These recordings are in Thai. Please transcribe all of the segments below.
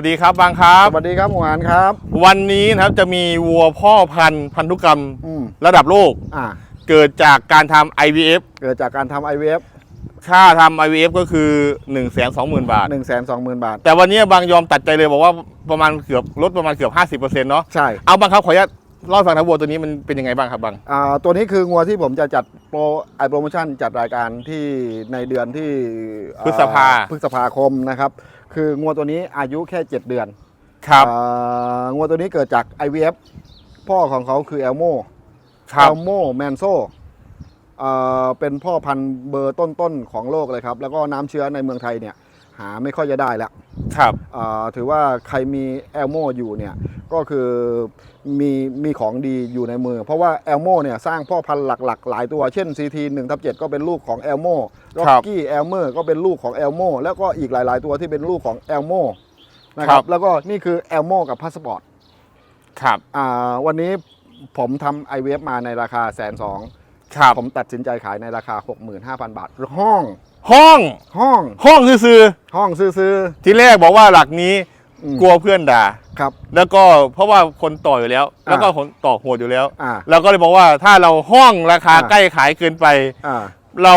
วัสดีครับบางครับ สวัสดีครับหมูหันครับ วันนี้นะครับจะมีวัวพ่อพันธุ์พันธุกรรมอืมระดับโลก อ่า เกิดจากการทำ IVF เกิดจากการทำ IVF ค่าทำ IVF ก็คือ 1 2 0 0 0 0 บาท1 2 0 0 0 0บาท แต่วันนี้บางยอมตัดใจเลยบอกว่าประมาณเกือบลดประมาณเกือบ 50%เนาะใช่เอาบางครับขออนุญาตเล่าให้ฟังนะวัวตัวนี้มันเป็นยังไงบ้างครับบางอ่าตัวนี้คืองัวที่ผมจะจัดโปรไอโปรโมชั่นจัดรายการที่ในเดือนที่อ่พฤษภา พฤษภาคมนะครับ คืองัวตัวนี้อายุแค่ 7 เดือนครับอ่างัวตัวนี้เกิดจาก IVF พ่อของเขาคือแอลโมครับแอลโมแมนโซเป็นพ่อพันธุ์เบอร์ต้นๆของโลกเลยครับ แล้วก็น้ำเชื้อในเมืองไทยเนี่ย หาไม่ค่อยจะได้แล้ว ครับอ่าถือว่าใครมีแอลโมอยู่เนี่ยก็คือมีมีของดีอยู่ในมือ เพราะว่าแอลโมเนี่ยสร้างพ่อพันธุ์หลัก ๆ หลายตัวเช่น CT 1ทับ7ก็เป็นลูกของแอลโมร็อกกี้แอลเมอร์ก็เป็นลูกของแอลโมแล้วก็อีกหลาย ๆ ตัวที่เป็นลูกของแอลโมนะครับแล้วก็นี่คือแอลโมกับพาสปอร์ตครับอ่าวันนี้ผมทำ i v f มาในราคาแสนสอง ครับผมตัดสินใจขายในราคา 65,000 บาทห้องห้องห้องห้องซื้อห้องซื้อๆที่แรกบอกว่าหลักนี้ๆอืมกลัวเพื่อนด่าครับ แล้วก็เพราะว่าคนต่ออยู่แล้วอ่าแล้วก็คนต่อโหดอยู่แล้วอ่าเราก็เลยบอกว่าถ้าเราห้องราคาอ่าใกล้ขายเกินไปอ่าเรา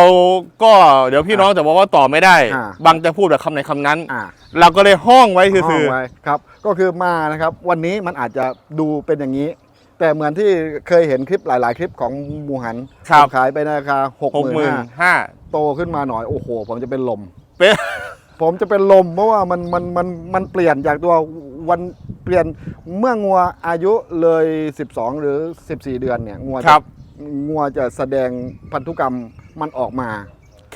ก็เดี๋ยวพี่น้องจะบอกว่าต่อไม่ได้อ่าบางจะพูดแบบคำไหนคำนั้นอ่าเราก็เลยห้องไว้ห้คือองไว้ครับ ก็คือมานะครับ วันนี้มันอาจจะดูเป็นอย่างนี้ แต่เหมือนที่เคยเห็นคลิปหลาย ๆ คลิปของหมูหันครับผมขายไปในราคาหกหกหมื่หมื่นนห้าห้าโตขึ้นมาหน่อยโอ้โห ผมจะเป็นลม เป็น ผมจะเป็นลมเพราะว่ามันมันมันมันเปลี่ยนจากตัววันเปลี่ยนเมื่องัวอายุเลย 12 หรือ 14 เดือนเนี่ยงัวคจะรับ งัวจะแสดงพันธุกรรมมันออกมา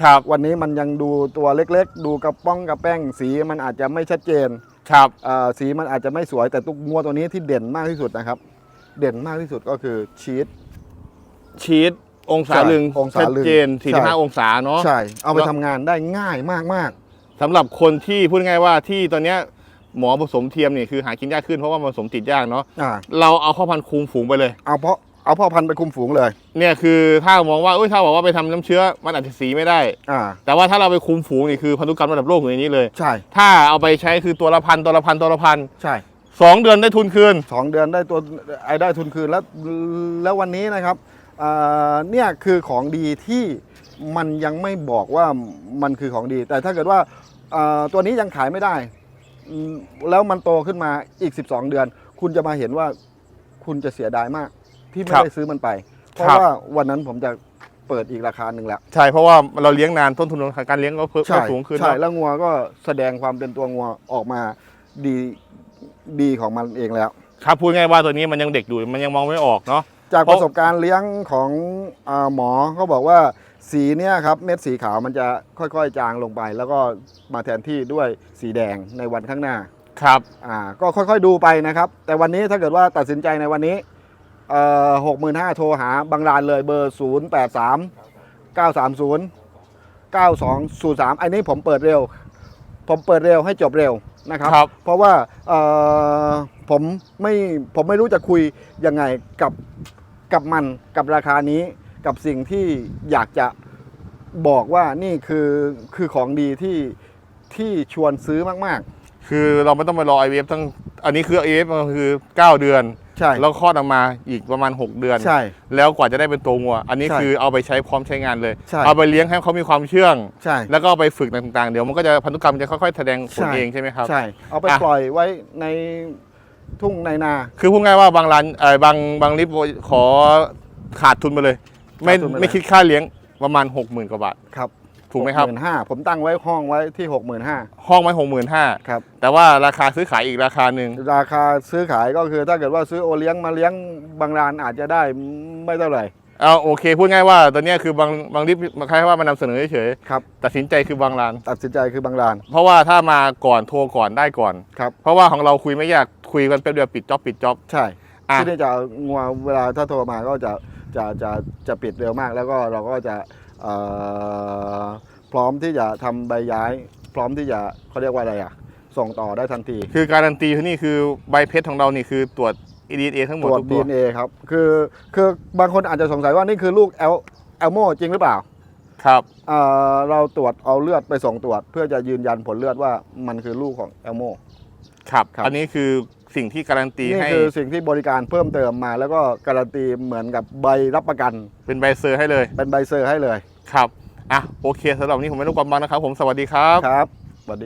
ครับวันนี้มันยังดูตัวเล็กๆ ดูกระป้องกระแป้งสีมันอาจจะไม่ชัดเจนครับอ่าสีมันอาจจะไม่สวยแต่ตุ๊กงัวตัวนี้ที่เด่นมากที่สุดนะครับ เด่นมากที่สุดก็คือชีส ชีสองศาใช่ลึงองศาชัดลึงเจน ใช่ 45 องศาเนาะ ใช่ เอาไปแล้ว ทำงานได้ง่ายมากสำหรับคนที่พูดง่ายๆว่าที่ตอนเนี้ยหมอผสมเทียมเนี่ยคือหากินยากขึ้นเพราะว่ามันผสมติดยากเนาะๆอ่าเราเอาข้าวพันธุ์คุมฝูงไปเลย เอาเพราะเอาพ่อพันธุ์ไปคุมฝูงเลย เนี่ยคือถ้ามองว่าเอ้ยถ้าบอกว่าไปทำน้ำเชื้อมันอาจจะสีไม่ได้ อ่า แต่ว่าถ้าเราไปคุมฝูงนี่คือพันธุกรรมระดับโลกอยู่ในนี้เลย ใช่ ถ้าเอาไปใช้คือตัวละพันตัวละพันตัวละพันใช่ สองเดือนได้ทุนคืน สองเดือนได้ตัวไอ้ได้ทุนคืนแล้วแล้ววันนี้นะครับอ่าเนี่ยคือของดีที่มันยังไม่บอกว่ามันคือของดี แต่ถ้าเกิดว่าอ่าตัวนี้ยังขายไม่ได้อืมแล้วมันโตขึ้นมาอีก 12 เดือน คุณจะมาเห็นว่าคุณจะเสียดายมาก ที่ไม่ครับได้ซื้อมันไป เพราะครับว่าวันนั้นผมจะเปิดอีกราคาหนึ่งแล้ว ใช่เพราะว่าเราเลี้ยงนานต้นทุนของการเลี้ยงก็เพิ่มใช่ก็สูงขึ้นใช่เนอะแล้วงัวก็แสดงความเป็นตัวงัวออกมาดี ดีของมันเองแล้ว ครับพูดง่ายว่าตัวนี้มันยังเด็กอยู่มันยังมองไม่ออกเนาะ จากเพปราะ ระสบการณ์เลี้ยงของอาหมอเขาบอกว่าสีเนี่ยครับเม็ดสีขาวมันจะค่อยๆ จางลงไป แล้วก็มาแทนที่ด้วยสีแดงในวันข้างหน้า ครับอ่าก็ค่อยๆดูไปนะครับ แต่วันนี้ถ้าเกิดว่าตัดสินใจในวันนี้หกหมื่นห้าโทรหาบางรานเลยเบอร์0 8 3 9 3 0 9 2 0 3อันนี้ผมเปิดเร็ว ผมเปิดเร็วให้จบเร็ว นะครับ ครับ เพราะว่าเอ่อผมไม่ผมไม่รู้จะคุยยังไงกับกับมันกับราคานี้กับสิ่งที่อยากจะบอกว่านี่คือคือของดีที่ที่ชวนซื้อมาก คือเราไม่ต้องไปรอ IVF ทั้งอันนี้คือ IVF มันคือ 9 เดือนๆ ใช่ แล้วคลอดออกมาอีกประมาณ 6 เดือน ใช่ แล้วกว่าจะได้เป็นตัวงัว อันนี้ใช่คือเอาไปใช้พร้อมใช้งานเลย ใช่ เอาไปเลี้ยงให้เขามีความเชื่อง ใช่ แล้วก็เอาไปฝึกต่างๆ เดี๋ยวมันก็จะพันธุกรรมจะค่อยๆ แสดงผลใช่ เองใช่ไหมครับ ใช่ เอาไปอะ ปล่อยไว้ในทุ่งในนา คือพูดง่ายว่าบางร้านเออบางบางลิฟต์ขอขาดทุนไปเลย ไม่ขาดทุนไปเลย ไม่คิดค่าเลี้ยงประมาณ 60,000กว่าบาท ครับ ถูกไหมครับหมื่นห้าผมตั้งไว้ห้องไว้ที่หกหมื่นห้าห้องไว้หกหมื่นห้าครับแต่ว่าราคาซื้อขายอีกราคาหนึ่งราคาซื้อขายก็คือถ้าเกิดว่าซื้อโอเลี้ยงมาเลี้ยงบางร้านอาจจะได้ไม่เท่าไหร่เอาโอเคพูดง่ายว่าตอนเนี้ยคือบางบางลิฟต์คล้ายๆว่ามันนำเสนอเฉยครับๆตัดสินใจคือบางร้าน ตัดสินใจคือบางร้าน เพราะว่าถ้ามาก่อนโทรก่อนได้ก่อนครับเพราะว่าของเราคุยไม่ยากคุยกันแป๊บเดียวปิดจ็อบปิดจ็อบใช่อะที่นี่จะงัวเวลาถ้าโทรมาก็จะจะจะจะปิดเร็วมากแล้วก็เราก็จะเอ่อ พร้อมที่จะทำใบย้าย พร้อมที่จะเขาเรียกว่าอะไรอะ ส่งต่อได้ทันที คือการันตีที่นี่คือใบเพชรของเรานี่คือตรวจ DNA ทั้งหมตดรวจทุกตัว DNA ครับคือคือบางคนอาจจะสงสัยว่านี่คือลูกแอลแอลโมจริงหรือเปล่าครับเอ่อเราตรวจเอาเลือดไปส่งตรวจ เพื่อจะยืนยันผลเลือดว่ามันคือลูกของแอลโมครับครับอันนี้คือ สิ่งที่การันตีนี่ให้คือสิ่งที่บริการเพิ่มเติมมา แล้วก็การันตีเหมือนกับใบรับประกัน เป็นใบเซอร์ให้เลยเป็นใบเซอร์ให้เลยครับอะโอเคสำหรับวันนี้ผมไม่รบกวนมากนะครับ ผมสวัสดีครับ ครับสวัสดี